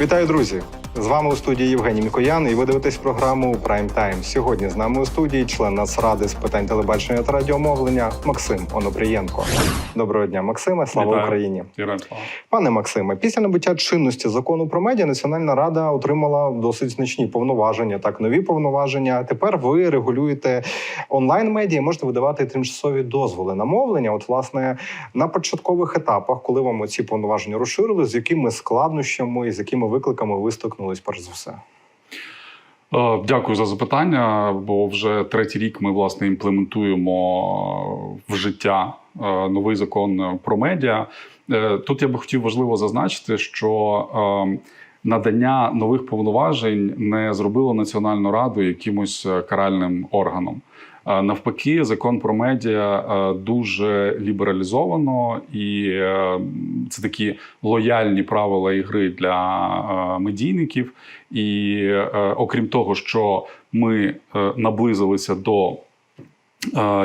Вітаю, друзі! З вами у студії Євгеній Мікоян, і ви дивитесь програму Prime Time. Сьогодні з нами у студії член Нацради з питань телебачення та радіомовлення Максим Онопрієнко. Доброго дня, Максиме. Слава Вітаю. Україні! Слава. Пане Максиме, після набуття чинності закону про медіа Національна рада отримала досить значні повноваження, так нові повноваження. Тепер ви регулюєте онлайн медіа, можете видавати тимчасові дозволи на мовлення. От, власне, на початкових етапах, коли вам ці повноваження розширили, з якими складнощами і з якими викликами ви стикнулись перш за все? Е, Дякую за запитання. Бо вже третій рік ми власне імплементуємо в життя е, новий закон про медіа. Е, Тут я би хотів важливо зазначити, що надання нових повноважень не зробило Національну раду якимось каральним органом. Навпаки, закон про медіа дуже лібералізовано, і е, це такі лояльні правила ігри для медійників. І е, окрім того, що ми е, наблизилися до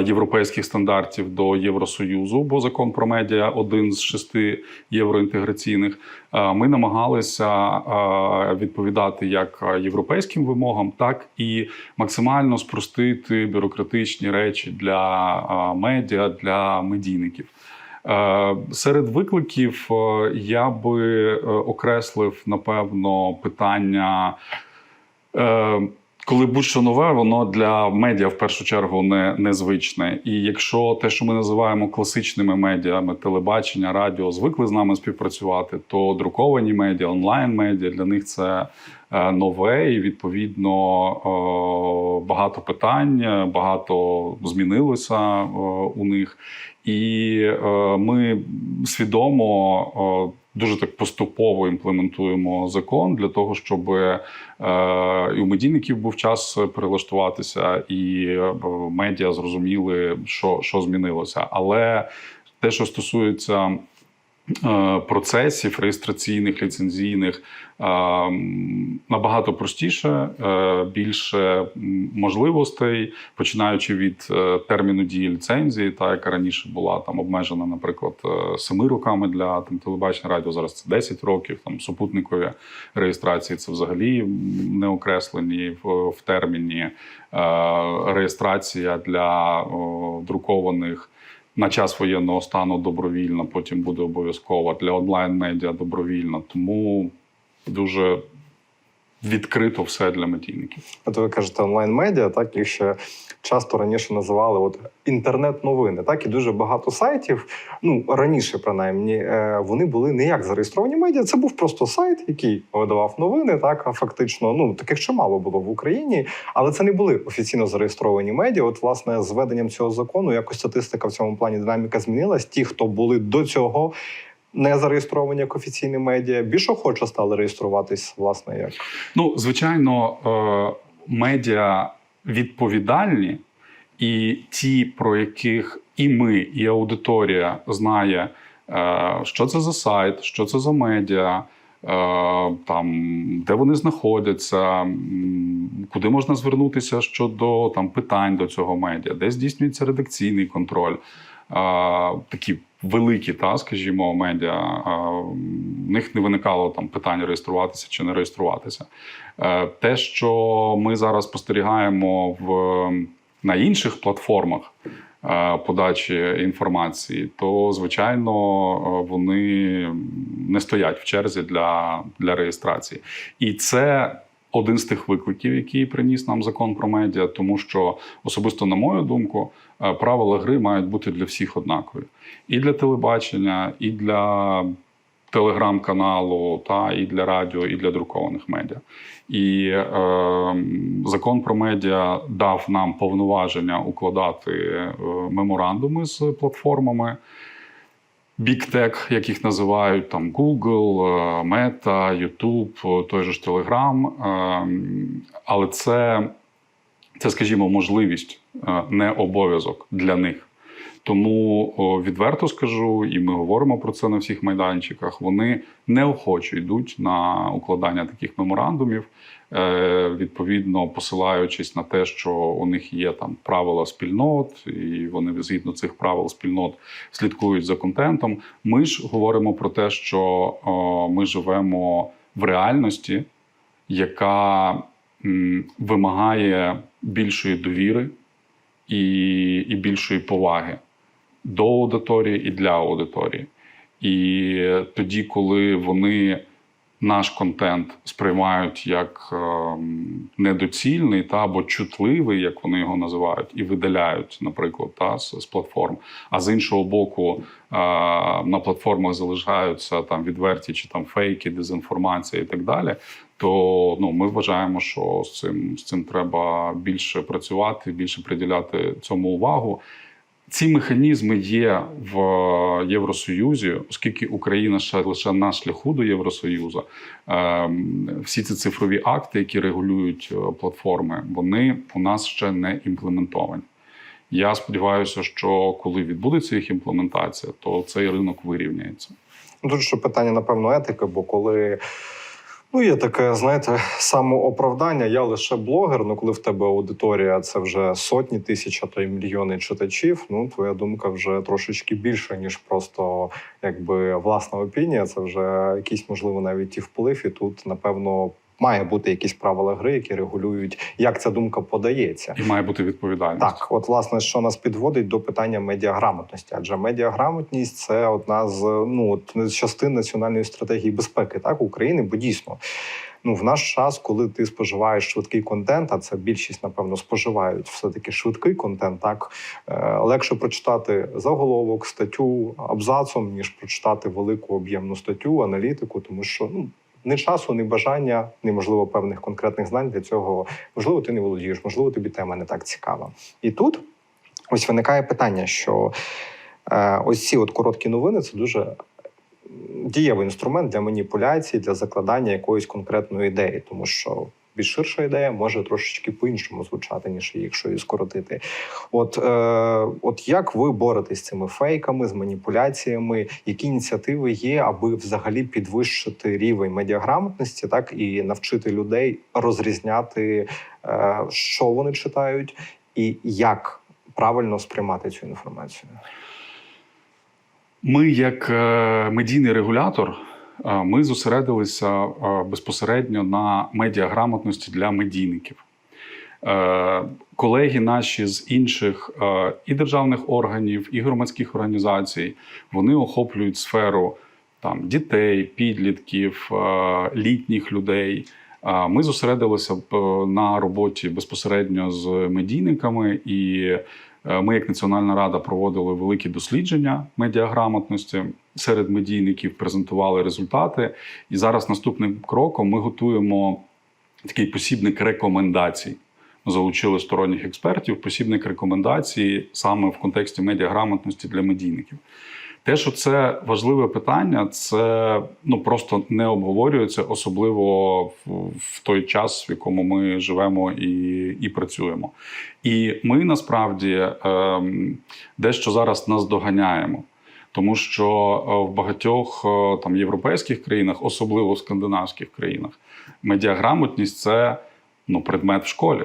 європейських стандартів до Євросоюзу, бо закон про медіа один з шести євроінтеграційних. е, Ми намагалися е, відповідати як європейським вимогам, так і максимально спростити бюрократичні речі для е, медіа, для медійників. Е, Серед викликів е, я би е, окреслив напевно питання. Коли будь-що нове, воно для медіа в першу чергу не, незвичне. І якщо те, що ми називаємо класичними медіами, телебачення, радіо, звикли з нами співпрацювати, то друковані медіа, онлайн медіа для них це е, нове, і відповідно е, багато питань, багато змінилося е, у них. І ми свідомо дуже так поступово імплементуємо закон для того, щоб е, і у медійників був час перелаштуватися, і е, медіа зрозуміли, що, що змінилося. Але те, що стосується процесів реєстраційних, ліцензійних, е, набагато простіше, е, більше можливостей, починаючи від е, терміну дії ліцензії, та яка раніше була там обмежена, наприклад, е, семи роками для там телебачення радіо. Зараз це 10 років. Там супутникові реєстрації це взагалі не окреслені в, в терміні. Е, реєстрація для друкованих на час воєнного стану добровільно, потім буде обов'язково для онлайн-медіа добровільно. Тому дуже відкрито все для медійників. От ви кажете онлайн-медіа, так їх ще часто раніше називали от інтернет-новини. Так і дуже багато сайтів. Ну раніше, принаймні, е, вони були не як зареєстровані медіа. Це був просто сайт, який видавав новини. Так, фактично, ну таких чимало було в Україні, але це не були офіційно зареєстровані медіа. От, власне, з введенням цього закону якось статистика в цьому плані динаміка змінилась. Ті, хто були до цього. Не зареєстровані як офіційні медіа, більш охоче стали реєструватись, власне, як Ну, звичайно, е, медіа відповідальні, і ті, про яких і ми, і аудиторія знає, е, що це за сайт, що це за медіа. е, Там, де вони знаходяться, куди можна звернутися щодо там питань до цього медіа, де здійснюється редакційний контроль, такі великі, та скажімо, медіа. В них не виникало там питань реєструватися чи не реєструватися. Е, Те, що ми зараз спостерігаємо в на інших платформах е, подачі інформації, то звичайно е, вони не стоять в черзі для, для реєстрації. І це один з тих викликів, який приніс нам закон про медіа, тому що особисто, на мою думку, правила гри мають бути для всіх однакові. І для телебачення, і для телеграм-каналу, та і для радіо, і для друкованих медіа. І е, закон про медіа дав нам повноваження укладати е, меморандуми з платформами. Як їх називають, там Google, е, Meta, YouTube, е, той же ж Telegram. Е, Але це, це, скажімо, можливість, е, не обов'язок для них. Тому відверто скажу, і ми говоримо про це на всіх майданчиках. Вони неохоче йдуть на укладання таких меморандумів, е, відповідно посилаючись на те, що у них є там правила спільнот, і вони згідно цих правил спільнот слідкують за контентом. Ми ж говоримо про те, що ми живемо в реальності, яка вимагає більшої довіри і, і більшої поваги до аудиторії і для аудиторії. І тоді, коли вони наш контент сприймають як ем, недоцільний та або чутливий, як вони його називають, і видаляють, наприклад, та з, платформ. А з іншого боку, е, на платформах залишаються там відверті чи там фейки, дезінформація і так далі. То ну ми вважаємо, що з цим з цим треба більше працювати, більше приділяти цьому увагу. Ці механізми є в Євросоюзі, оскільки Україна ще лише на шляху до Євросоюзу. Ем, Всі ці цифрові акти, які регулюють е, платформи, вони у нас ще не імплементовані. Я сподіваюся, що коли відбудеться їх імплементація, то цей ринок вирівняється. Тут ще питання, напевно, етики, бо коли. Ну, є таке, знаєте, самооправдання. Я лише блогер. Ну, коли в тебе аудиторія це вже сотні тисяч, а то й мільйони читачів. Ну, твоя думка вже трошечки більша, ніж просто якби власна опінія. Це вже якийсь, можливо, навіть і вплив. І тут, напевно, має бути якісь правила гри, які регулюють, як ця думка подається. І має бути відповідальність. Так, от власне, що нас підводить до питання медіаграмотності, адже медіаграмотність це одна з ну от частин національної стратегії безпеки так України, бо дійсно. Ну, в наш час, коли ти споживаєш швидкий контент, а це більшість, напевно, споживають все-таки швидкий контент, так е, легше прочитати заголовок, статтю абзацом, ніж прочитати велику об'ємну статтю, аналітику, тому що ну ні часу, ні бажання, ні можливо певних конкретних знань для цього. Можливо, ти не володієш, можливо, тобі тема не так цікава. І тут ось виникає питання, що е, ось ці от короткі новини це дуже дієвий інструмент для маніпуляції, для закладання якоїсь конкретної ідеї, тому що. Більш ширша ідея може трошечки по-іншому звучати, ніж якщо її скоротити. От, е, от як ви боретесь з цими фейками, з маніпуляціями? Які ініціативи є, аби взагалі підвищити рівень медіаграмотності, так і навчити людей розрізняти, е, що вони читають, і як правильно сприймати цю інформацію? Ми, як е, медійний регулятор, ми зосередилися безпосередньо на медіаграмотності для медійників. Е, Колеги наші з інших е, і державних органів, і громадських організацій вони охоплюють сферу там дітей, підлітків, е, літніх людей. Ми зосередилися на роботі безпосередньо з медійниками, і ми, як Національна рада, проводили великі дослідження медіаграмотності серед медійників, презентували результати. І зараз наступним кроком ми готуємо такий посібник рекомендацій. Залучили сторонніх експертів, посібник рекомендацій саме в контексті медіаграмотності для медійників. Те, що це важливе питання, це ну просто не обговорюється, особливо в, в той час, в якому ми живемо і, і працюємо. І ми насправді ем, дещо зараз наздоганяємо. Тому що е, в багатьох е, там європейських країнах, особливо в скандинавських країнах, медіаграмотність це ну, предмет в школі,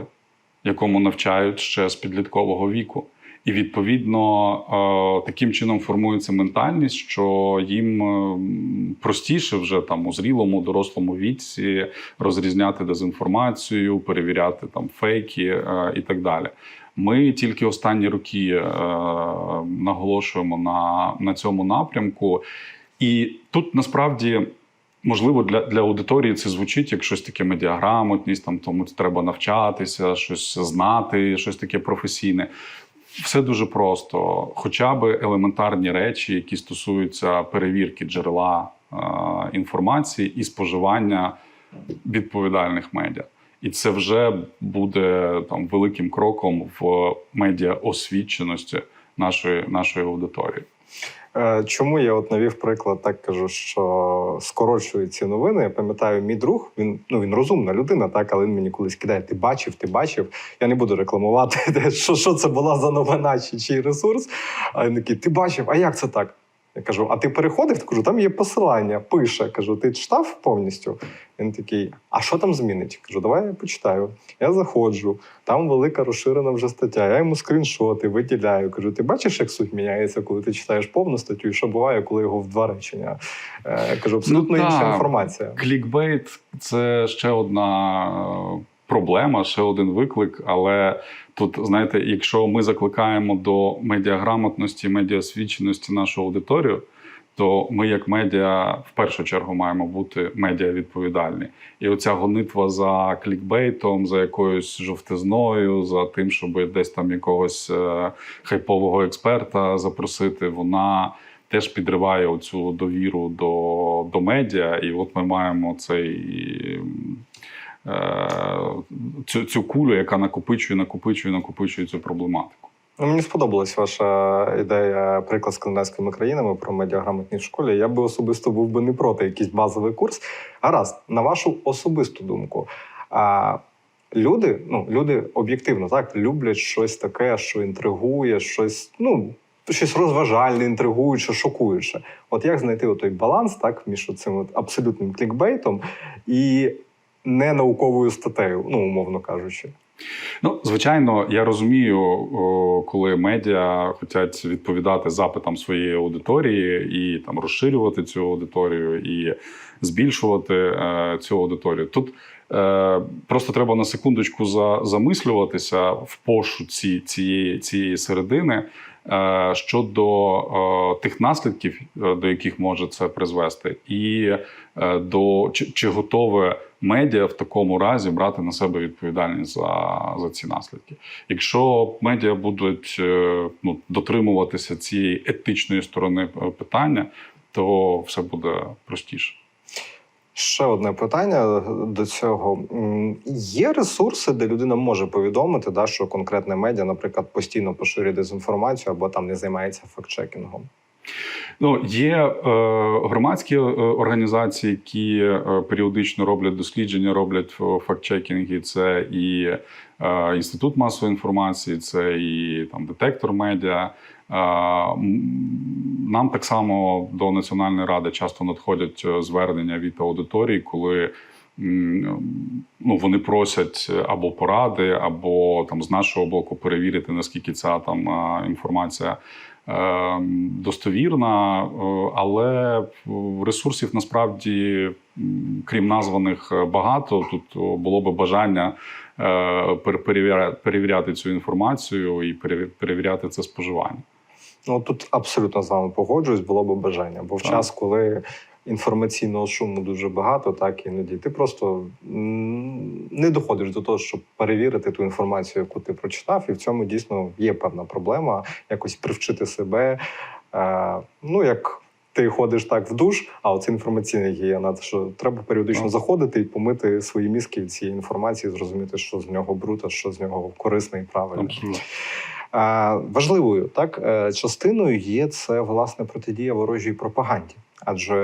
якому навчають ще з підліткового віку. І відповідно е, таким чином формується ментальність, що їм простіше вже там у зрілому, дорослому віці розрізняти дезінформацію, перевіряти там фейки і так далі. Ми тільки останні роки е, наголошуємо на, на цьому напрямку, і тут насправді. Можливо, для для аудиторії це звучить як щось таке медіаграмотність, там тому треба навчатися, щось знати, щось таке професійне. Все дуже просто. Хоча б елементарні речі, які стосуються перевірки джерела е, інформації і споживання відповідальних медіа. І це вже буде там великим кроком в медіаосвіченості нашої, нашої аудиторії. Е, Чому я от навів приклад, так кажу, що скорочують ці новини. Я пам'ятаю, мій друг, він ну він розумна людина, так, але він мені колись кидає: ти бачив, ти бачив. Я не буду рекламувати, що, що це була за новина чи чий ресурс. А він такий, ти бачив, а як це так? Я кажу, а ти переходив? Кажу, там є посилання, пише. Кажу, ти читав повністю? Він такий, а що там змінить? Кажу, давай я почитаю. Я заходжу, там велика розширена вже стаття. Я йому скріншоти виділяю. Кажу, ти бачиш, як суть міняється, коли ти читаєш повну статтю, і що буває, коли його в два речення. Е, кажу, абсолютно Ну, інша інформація. Клікбейт це ще одна проблема, ще один виклик. Але тут, знаєте, якщо ми закликаємо до медіаграмотності, медіасвідченості нашу аудиторію, то ми, як медіа, в першу чергу маємо бути медіавідповідальні. І оця гонитва за клікбейтом, за якоюсь жовтизною, за тим, щоб десь там якогось е, хайпового експерта запросити, вона теж підриває оцю довіру до, до медіа. І от ми маємо цей. Е, Цю, цю кулю, яка накопичує, накопичує, накопичує цю проблематику. Ну, мені сподобалась ваша ідея приклад скандинавськими країнами про медіаграмотність в школі. Я би особисто був би не проти якийсь базовий курс. Гаразд, на вашу особисту думку. А, люди, ну, люди об'єктивно так люблять щось таке, що інтригує, щось, ну. Щось розважальне, інтригуюче, шокуюче. От як знайти той баланс так, між цим абсолютним клікбейтом і ненауковою статтею, ну умовно кажучи. Ну, звичайно, я розумію, коли медіа хочуть відповідати запитам своєї аудиторії і там розширювати цю аудиторію і збільшувати е, цю аудиторію. Тут е, просто треба на секундочку за, замислюватися в пошуці цієї, цієї середини. е, Щодо е, тих наслідків, е, до яких може це призвести, і е, до чи, чи готове медіа в такому разі брати на себе відповідальність за, за ці наслідки. Якщо медіа будуть е, ну, дотримуватися цієї етичної сторони е, питання, то все буде простіше. Ще одне питання до цього. Є ресурси, де людина може повідомити, да, що конкретне медіа, наприклад, постійно поширює дезінформацію або там не займається фактчекінгом. Ну, є е, громадські е, організації, які е, періодично роблять дослідження, роблять е, фактчекінги. Це і е, інститут масової інформації, це і там детектор медіа. Нам так само до Національної ради часто надходять звернення від аудиторії, коли ну, вони просять або поради, або там з нашого боку перевірити, наскільки ця там інформація достовірна, е, але ресурсів насправді, крім названих, е, багато. Тут було би бажання е, пер- перевіря- перевіряти цю інформацію і перевіряти це споживання. Ну тут абсолютно з вами погоджуюсь, було б бажання. Бо в Так. час, коли інформаційного шуму дуже багато, так іноді ти просто не доходиш до того, щоб перевірити ту інформацію, яку ти прочитав, і в цьому дійсно є певна проблема якось привчити себе. Е, ну як. Ти ходиш так в душ, а оце інформаційна гігієна, що треба періодично Так. заходити і помити свої мізки від цієї інформації, зрозуміти, що з нього бруд, а що з нього корисне і правильне. Важливою так е, частиною є це власне протидія ворожій пропаганді, адже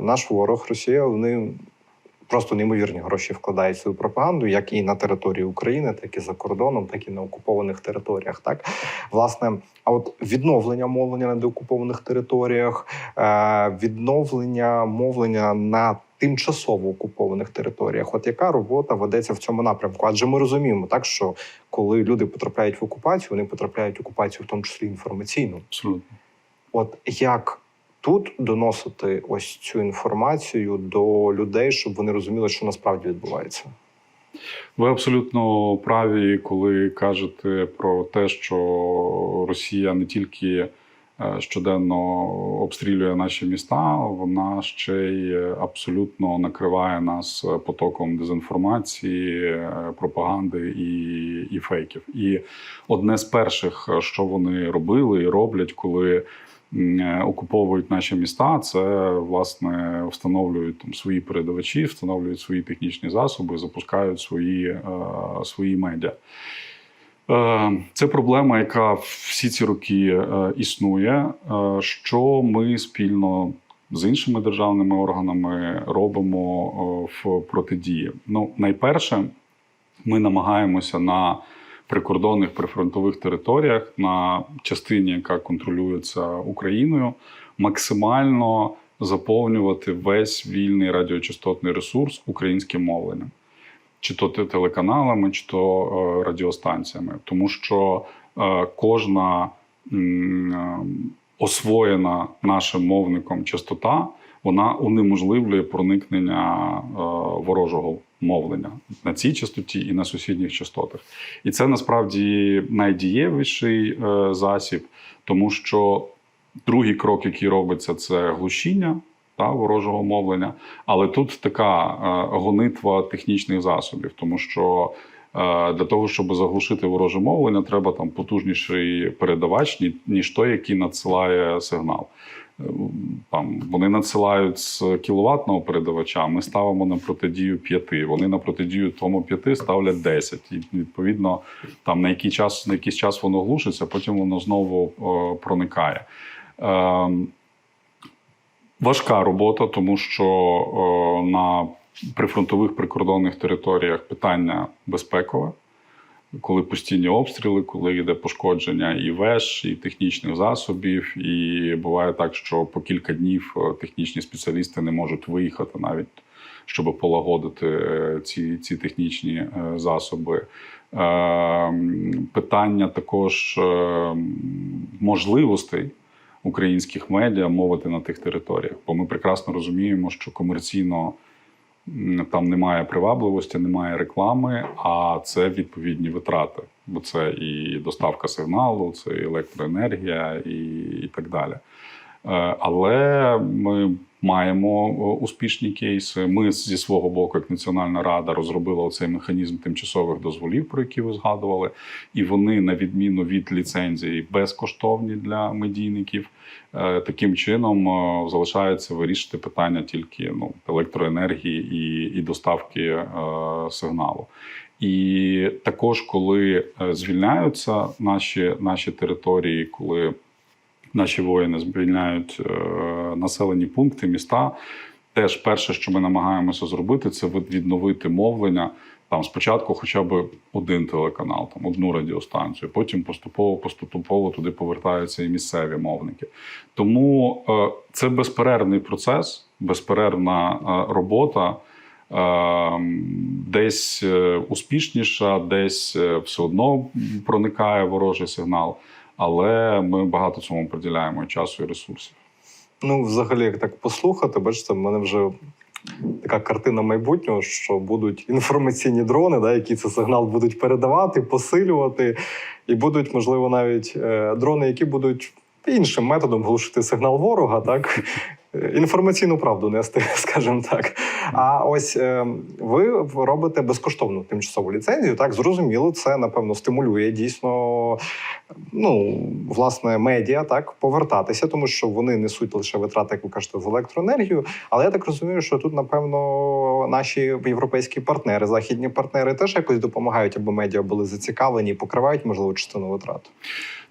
наш ворог Росія вони просто неймовірні гроші вкладають свою пропаганду, як і на території України, так і за кордоном, так і на окупованих територіях. Так власне, а от відновлення мовлення на деокупованих територіях, е, відновлення мовлення на тимчасово окупованих територіях. От яка робота ведеться в цьому напрямку? Адже ми розуміємо, так що коли люди потрапляють в окупацію, вони потрапляють в окупацію, в тому числі інформаційну. Абсолютно. От як тут доносити ось цю інформацію до людей, щоб вони розуміли, що насправді відбувається? Ви абсолютно праві, коли кажете про те, що Росія не тільки е, щоденно обстрілює наші міста, вона ще й абсолютно накриває нас потоком дезінформації, е, пропаганди і, і фейків. І одне з перших, що вони робили і роблять, коли окуповують наші міста, це власне встановлюють там свої передавачі, встановлюють свої технічні засоби, запускають свої, е, свої медіа. Е, Це проблема, яка всі ці роки е, існує. Е, Що ми спільно з іншими державними органами робимо е, в протидії? Ну, найперше, ми намагаємося на прикордонних прифронтових територіях, на частині, яка контролюється Україною, максимально заповнювати весь вільний радіочастотний ресурс українським мовленням, чи то те- телеканалами, чи то е, радіостанціями, тому що е, кожна е, освоєна нашим мовником частота, вона унеможливлює проникнення е, ворожого мовлення на цій частоті і на сусідніх частотах. І це насправді найдієвіший е, засіб, тому що другий крок, який робиться, це глушіння та, ворожого мовлення. Але тут така е, гонитва технічних засобів, тому що е, для того, щоб заглушити вороже мовлення, треба там потужніший передавач, ніж той, який надсилає сигнал. Там вони надсилають з кіловатного передавача. Ми ставимо на протидію 5, Вони на протидію тому 5 ставлять 10. І відповідно, там на який час на якийсь час воно глушиться, потім воно знову е, проникає. Е, важка робота, тому що е, на прифронтових прикордонних територіях питання безпекове. Коли постійні обстріли, коли йде пошкодження і веж, і технічних засобів, і буває так, що по кілька днів е, технічні спеціалісти не можуть виїхати навіть, щоб полагодити е, ці, ці технічні е, засоби. Питання також можливостей українських медіа мовити на тих територіях, бо ми прекрасно розуміємо, що комерційно там немає привабливості, немає реклами, а це відповідні витрати. Бо це і доставка сигналу, це і електроенергія, і, і так далі. Е, Але ми маємо успішні кейси. Ми зі свого боку, як Національна рада, розробили цей механізм тимчасових дозволів, про які ви згадували, і вони, на відміну від ліцензії, безкоштовні для медійників. Е, Таким чином залишається вирішити питання тільки ну, електроенергії і, і доставки е, сигналу. І також, коли е, звільняються наші, наші території, коли наші воїни звільняють е, населені пункти, міста. Теж перше, що ми намагаємося зробити, це від- відновити мовлення. Там спочатку хоча б один телеканал, там одну радіостанцію, потім поступово поступово туди повертаються і місцеві мовники. Тому е, це безперервний процес, безперервна е, робота. Десь успішніша, десь все одно проникає ворожий сигнал але ми багато цьому приділяємо часу і ресурсів. Ну, взагалі, як так послухати, бачите, в мене вже така картина майбутнього, що будуть інформаційні дрони, да, які цей сигнал будуть передавати, посилювати, і будуть, можливо, навіть е, дрони, які будуть іншим методом глушити сигнал ворога, так. Інформаційну правду нести, скажімо так. А ось е, ви робите безкоштовну тимчасову ліцензію. Так зрозуміло, це напевно стимулює дійсно ну, власне, медіа так повертатися, тому що вони несуть лише витрати, як ви кажете, з електроенергію. Але я так розумію, що тут, напевно, наші європейські партнери, західні партнери теж якось допомагають, аби медіа були зацікавлені і покривають можливо частину витрат.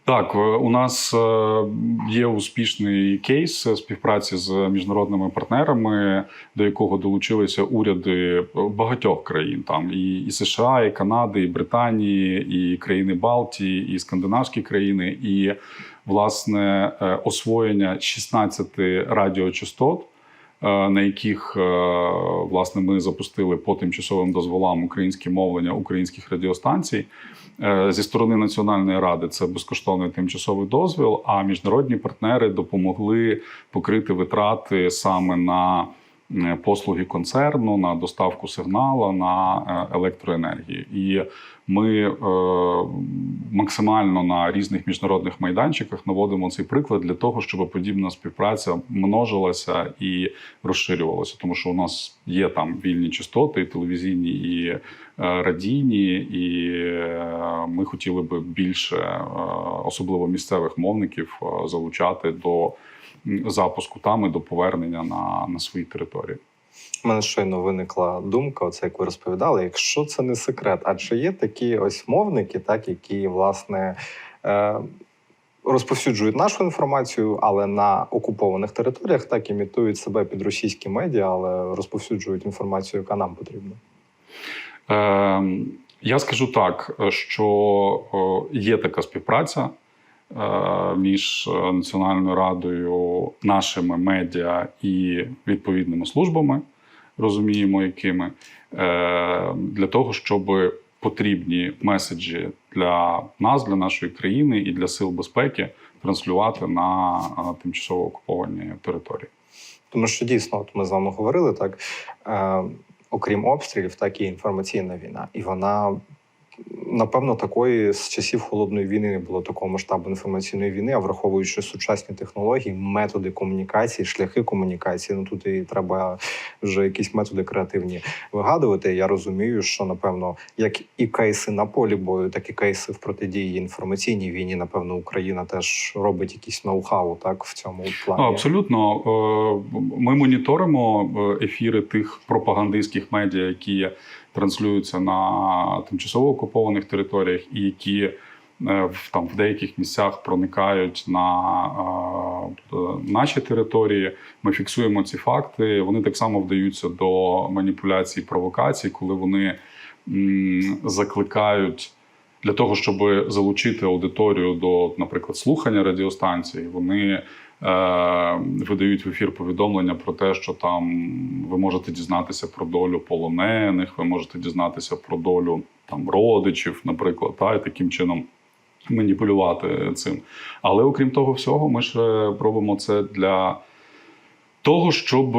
Так, е, у нас е, є успішний кейс співпраці з міжнародними партнерами, до якого долучилися уряди багатьох країн, там і, і США, і Канади, і Британії, і країни Балтії, і скандинавські країни, і власне е, освоєння 16 радіочастот. На яких власне ми запустили по тимчасовим дозволам українське мовлення українських радіостанцій. Е, Зі сторони Національної ради це безкоштовний тимчасовий дозвіл. А міжнародні партнери допомогли покрити витрати саме на послуги концерну, на доставку сигналу, на е, електроенергію. І ми е, максимально на різних міжнародних майданчиках наводимо цей приклад для того, щоб подібна співпраця множилася і розширювалася, тому що у нас є там вільні частоти, і телевізійні і е, радійні, і ми хотіли би більше, особливо місцевих мовників, залучати до запуску там і до повернення на, на свої території. У мене щойно виникла думка, оце як ви розповідали. Якщо це не секрет, а чи є такі ось мовники, так які власне е, розповсюджують нашу інформацію, але на окупованих територіях так імітують себе під російські медіа, але розповсюджують інформацію, яка нам потрібна. Е, я скажу так, що е, є така співпраця. Е, між е, Національною радою, нашими медіа і відповідними службами, розуміємо, якими, е, для того, щоб потрібні меседжі для нас, для нашої країни і для сил безпеки транслювати на тимчасово окуповані території. Тому що дійсно, от ми з вами говорили так. Окрім обстрілів, так і інформаційна війна. І вона, напевно, такої з часів холодної війни не було такого масштабу інформаційної війни, а враховуючи сучасні технології, методи комунікації, шляхи комунікації. Ну тут і треба вже якісь методи креативні вигадувати. Я розумію, що напевно, як і кейси на полі бою, так і кейси в протидії інформаційній війні. Напевно, Україна теж робить якісь ноу-хау так в цьому плані. Абсолютно. Е, Ми моніторимо е, ефіри тих пропагандистських медіа, які транслюються на тимчасово окупованих територіях, і які е, в там в деяких місцях проникають на е, е, наші території. Ми фіксуємо ці факти. Вони так само вдаються до маніпуляцій, провокацій, коли вони м, закликають. Для того щоб залучити аудиторію до, наприклад, слухання радіостанції, вони видають в ефір повідомлення про те, що там ви можете дізнатися про долю полонених, ви можете дізнатися про долю там родичів, наприклад, та і таким чином маніпулювати цим. Але окрім того всього, ми ще робимо це для. Того, щоб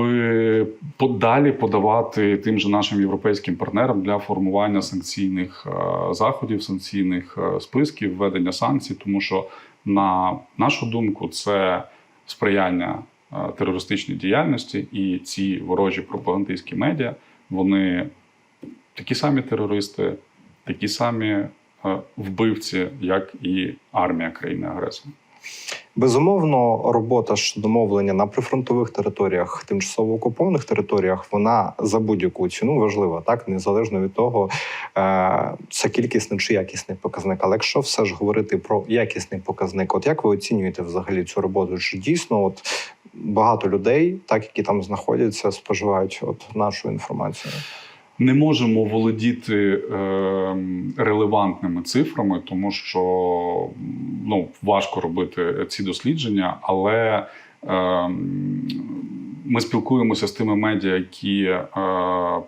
подалі подавати тим же нашим європейським партнерам для формування санкційних е, заходів, санкційних е, списків, введення санкцій, тому що, на нашу думку, це сприяння е, терористичній діяльності, і ці ворожі пропагандистські медіа вони такі самі терористи, такі самі е, вбивці, як і армія країни-агресора. Безумовно, робота щодо мовлення на прифронтових територіях, тимчасово окупованих територіях, вона за будь-яку ціну важлива, так незалежно від того, е, це кількісний чи якісний показник. Але якщо все ж говорити про якісний показник, от як ви оцінюєте взагалі цю роботу? Чи дійсно от багато людей, так які там знаходяться, споживають от нашу інформацію? Не можемо володіти е, релевантними цифрами, тому що ну, важко робити ці дослідження, але е, ми спілкуємося з тими медіа, які е,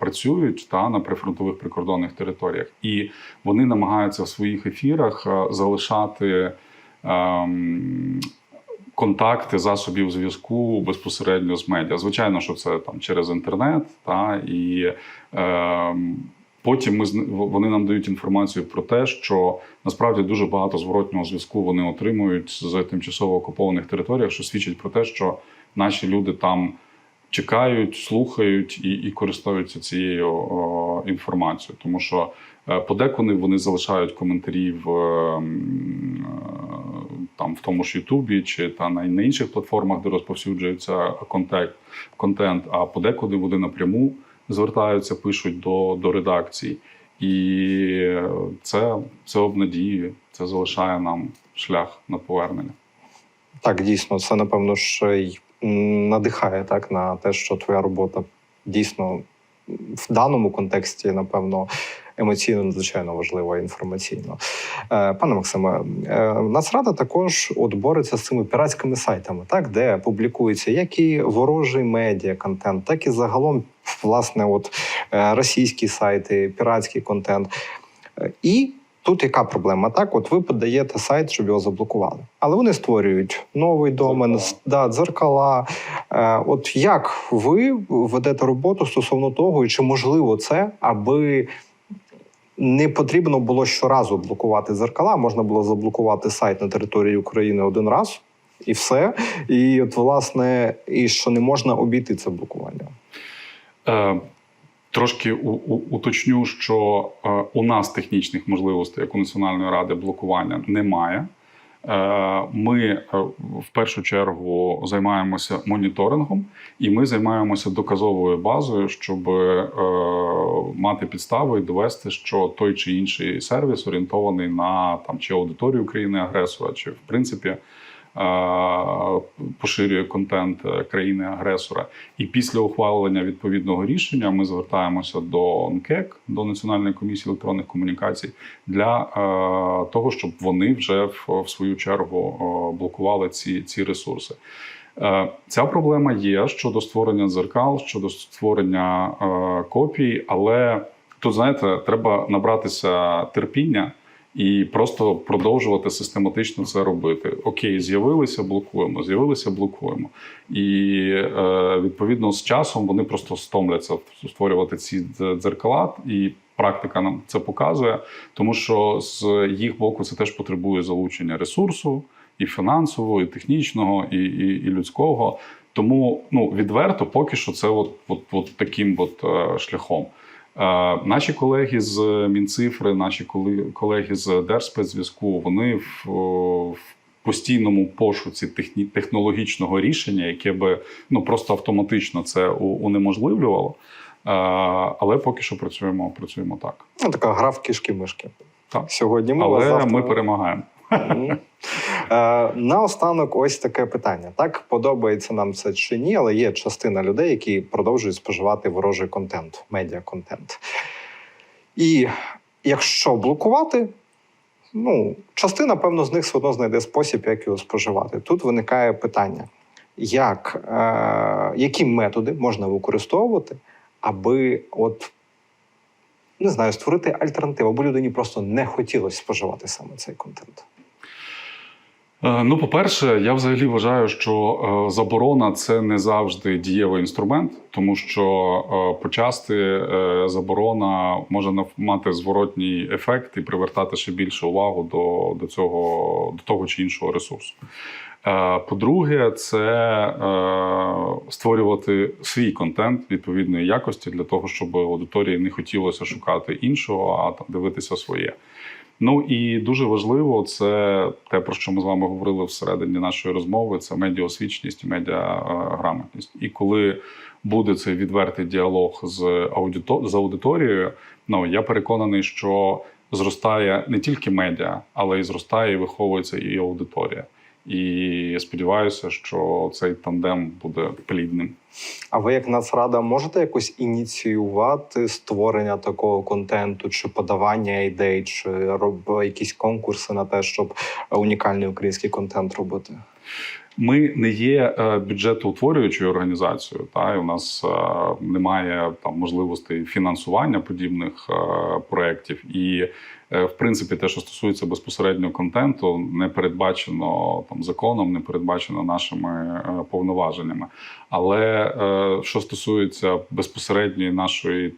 працюють та, на прифронтових прикордонних територіях, і вони намагаються в своїх ефірах е, залишати. Е, контакти засобів зв'язку безпосередньо з медіа. Звичайно, що це там через інтернет, та і е, потім ми вони нам дають інформацію про те, що насправді дуже багато зворотнього зв'язку вони отримують з тимчасово окупованих територіях, що свідчить про те, що наші люди там. Чекають, слухають і, і користуються цією о, інформацією, тому що е, подекуди вони залишають коментарі в е, там в тому ж Ютубі чи та на, на інших платформах, де розповсюджується контент, контент. А подекуди вони напряму звертаються, пишуть до, до редакцій, і це, це обнадіює, це залишає нам шлях на повернення. Так, дійсно, це напевно ще й надихає так на те, що твоя робота дійсно в даному контексті, напевно, емоційно надзвичайно важлива інформаційно. Е, Пане Максиме, е, Нацрада також от бореться з цими піратськими сайтами, так де публікується як і ворожий медіа контент, так і загалом власне, от е, російські сайти, піратський контент. І Тут яка проблема? Так, от ви подаєте сайт, щоб його заблокували, але вони створюють новий домен, Дзеркала. да, дзеркала. Е, от як ви ведете роботу стосовно того, і чи можливо це, аби не потрібно було щоразу блокувати зеркала. можна було заблокувати сайт на території України один раз і все. І от власне, і що не можна обійти це блокування. Е, Трошки у, у, уточню, що е, у нас технічних можливостей, як у Національної ради, блокування немає. Е, ми е, в першу чергу займаємося моніторингом, і ми займаємося доказовою базою, щоб е, мати підстави і довести, що той чи інший сервіс орієнтований на там чи аудиторію країни агресора, чи в принципі поширює контент е, країни-агресора. І після ухвалення відповідного рішення ми звертаємося до НКЕК, до Національної комісії електронних комунікацій, для е, того, щоб вони вже в, свою чергу е, блокували ці, ці ресурси. Е, Ця проблема є щодо створення дзеркал, щодо створення е, копій, але тут, знаєте, треба набратися терпіння і просто продовжувати систематично це робити. Окей, з'явилися, блокуємо, з'явилися, блокуємо. І е, відповідно з часом вони просто стомляться створювати ці дзеркала, і практика нам це показує, тому що з їх боку це теж потребує залучення ресурсу і фінансового, і технічного, і, і, і людського. Тому ну відверто, поки що це от, от, от таким от е, шляхом. Наші колеги з Мінцифри, наші колеги з Держспецзв'язку, вони в, в постійному пошуці техні, технологічного рішення, яке би ну просто автоматично це унеможливлювало. Але поки що працюємо, працюємо так. Ну, така гра в кішки-мишки. Так. Сьогодні ми Але завтра... ми перемагаємо. Е, Наостанок, ось таке питання. Так подобається нам це чи ні, але є частина людей, які продовжують споживати ворожий контент, медіаконтент. І якщо блокувати, ну, частина, певно, з них все одно знайде спосіб, як його споживати. Тут виникає питання: як, е, які методи можна використовувати, аби от. Не знаю, створити альтернативу, або людині просто не хотілося споживати саме цей контент. Е, Ну, по-перше, я взагалі вважаю, що е, заборона це не завжди дієвий інструмент, тому що е, почасти заборона може мати зворотній ефект і привертати ще більше увагу до, до цього до того чи іншого ресурсу. По-друге, це створювати свій контент відповідної якості для того, щоб аудиторії не хотілося шукати іншого, а там дивитися своє. Ну і дуже важливо це те, про що ми з вами говорили всередині нашої розмови: це медіаосвіченість і медіаграмотність. І коли буде цей відвертий діалог з аудито з аудиторією, ну я переконаний, що зростає не тільки медіа, але й зростає і виховується і аудиторія. І сподіваюся, що цей тандем буде плідним. А ви, як Нацрада, можете якось ініціювати створення такого контенту, чи подавання ідей, чи роб... якісь конкурси на те, щоб унікальний український контент робити? Ми не є е, бюджетоутворюючою організацією, та і у нас е, немає там можливостей фінансування подібних е, проєктів. І е, в принципі, те, що стосується безпосереднього контенту, не передбачено там законом, не передбачено нашими е, повноваженнями. Але е, що стосується безпосередньої нашої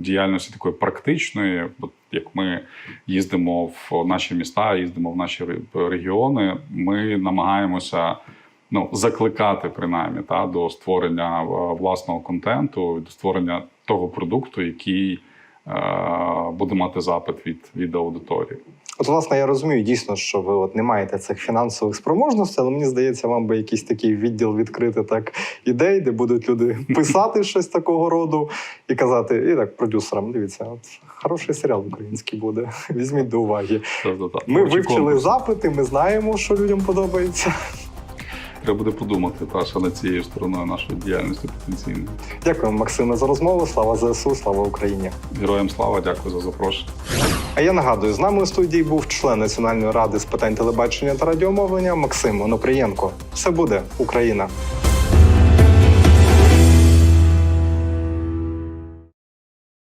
діяльності, такої практичної, як ми їздимо в наші міста, їздимо в наші регіони, ми намагаємося ну, закликати принаймні та, до створення е, власного контенту, до створення того продукту, який е, буде мати запит від, від аудиторії. От, власне, я розумію дійсно, що ви от не маєте цих фінансових спроможностей, але мені здається, вам би якийсь такий відділ відкрити так ідей, де будуть люди писати щось такого роду і казати: і так, продюсерам, дивіться, от хороший серіал український буде. Візьміть до уваги. Ми вивчили запити, ми знаємо, що людям подобається. Треба буде подумати Таша, над цією стороною нашої діяльності потенційно. Дякую, Максиме, за розмову. Слава ЗСУ, слава Україні. Героям слава, дякую за запрошення. А я нагадую, з нами у студії був член Національної ради з питань телебачення та радіомовлення Максим Онопрієнко. Все буде Україна.